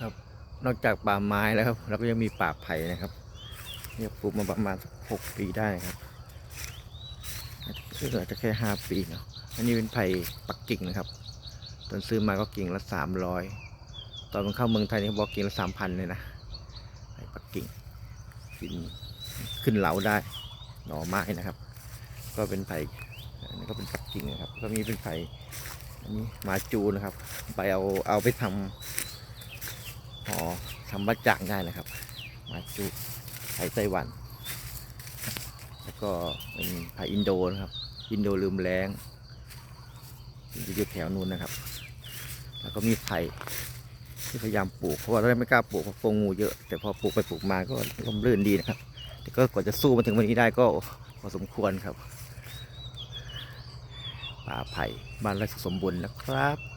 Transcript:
ครับ นอกจากป่าไม้แล้วครับเราก็ยังมีป่าไผ่นะครับเนี่ยปลูกมาประมาณหกปีได้ครับซึ่งอาจจะแค่ห้าปีเนาะอันนี้เป็นไผ่ปักกิ่งนะครับ ตอนซื้อมาก็กิ่งละสามร้อยตอนมันเข้าเมืองไทยนี่บอกกิ่งละสามพันเลยนะไผ่ปักกิ่งขึ้นขึ้นเหลาได้ หน่อไม้นะครับ ก็เป็นไผ่อันนี้ก็เป็นปักกิ่งนะครับ ก็มีเป็นไผ่อันนี้หมาจูนะครับ ไปเอาเอาไปทำ หอทำบัจจางได้นะครับ มาจูไผ่ไต้หวัน แล้วก็เป็นไผอินโดนะครับ อินโดลืมแรงอยู่อยู่แถวนู้นนะครับ แล้วก็มีไผ่ที่พยายามปลูก เพราะว่าเราไม่กล้าปลูกเพราะฟงงูเยอะ แต่พอปลูกไปปลูกมาก็ร่มรื่นดีนะครับ แต่ก็กว่าจะสู้มาถึงวันนี้ได้ก็พอสมควรครับ ป่าไผ่บ้านไร่สมบูรณ์นะครับ